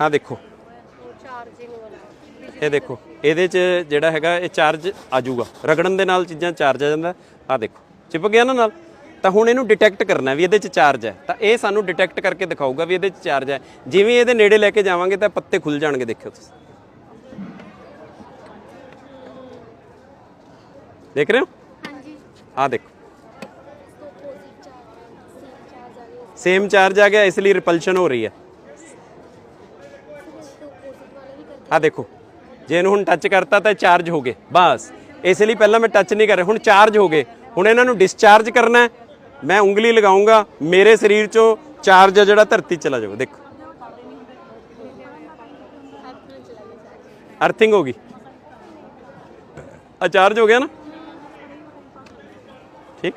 ਆਹ ਦੇਖੋ। ਇਹ ਦੇਖੋ ਇਹਦੇ 'ਚ ਜਿਹੜਾ ਹੈਗਾ ਇਹ ਚਾਰਜ ਆ ਜਾਊਗਾ। ਰਗੜਨ ਦੇ ਨਾਲ ਚੀਜ਼ਾਂ ਚਾਰਜ ਆ ਜਾਂਦਾ। ਆ ਦੇਖੋ ਚਿਪਕ ਗਿਆ ਨਾ ਨਾਲ? ਤਾਂ ਹੁਣ ਇਹਨੂੰ ਡਿਟੈਕਟ ਕਰਨਾ ਵੀ ਇਹਦੇ 'ਚ ਚਾਰਜ ਹੈ। ਤਾਂ ਇਹ ਸਾਨੂੰ ਡਿਟੈਕਟ ਕਰਕੇ ਦਿਖਾਊਗਾ ਵੀ ਇਹਦੇ 'ਚ ਚਾਰਜ ਹੈ। ਜਿਵੇਂ ਇਹਦੇ ਨੇੜੇ ਲੈ ਕੇ ਜਾਵਾਂਗੇ ਤਾਂ ਪੱਤੇ ਖੁੱਲ ਜਾਣਗੇ ਦੇਖਿਓ ਤੁਸੀਂ। ਦੇਖ ਰਹੇ ਹੋ? ਹਾਂਜੀ। ਆ ਦੇਖੋ ਆਪੋਜ਼ਿਟ ਚਾਰਜ ਸੇਮ ਚਾਰਜ ਆ ਗਿਆ ਸੇਮ ਚਾਰਜ ਆ ਗਿਆ ਇਸ ਲਈ ਰਿਪਲਸ਼ਨ ਹੋ ਰਹੀ ਆ ਦੇਖੋ, ਜੇ ਇਹਨੂੰ ਹੁਣ ਟੱਚ ਕਰਤਾ ਤਾਂ ਚਾਰਜ ਹੋ ਗਏ, ਬਸ। ਇਸ ਲਈ ਪਹਿਲਾਂ ਮੈਂ ਟੱਚ ਨਹੀਂ ਕਰ ਰਿਹਾ, ਹੁਣ ਚਾਰਜ ਹੋ ਗਏ। ਹੁਣ ਇਹਨਾਂ ਨੂੰ ਡਿਸਚਾਰਜ ਕਰਨਾ ਮੈਂ ਉਂਗਲੀ ਲਗਾਉਂਗਾ, ਮੇਰੇ ਸਰੀਰ ਚੋਂ ਚਾਰਜ ਆ ਜਿਹੜਾ ਧਰਤੀ ਚਲਾ ਜਾਊਗਾ, ਦੇਖੋ। ਅਰਥਿੰਗ ਹੋ ਗਈ। ਆ ਚਾਰਜ ਹੋ ਗਿਆ ਨਾ? ਠੀਕ।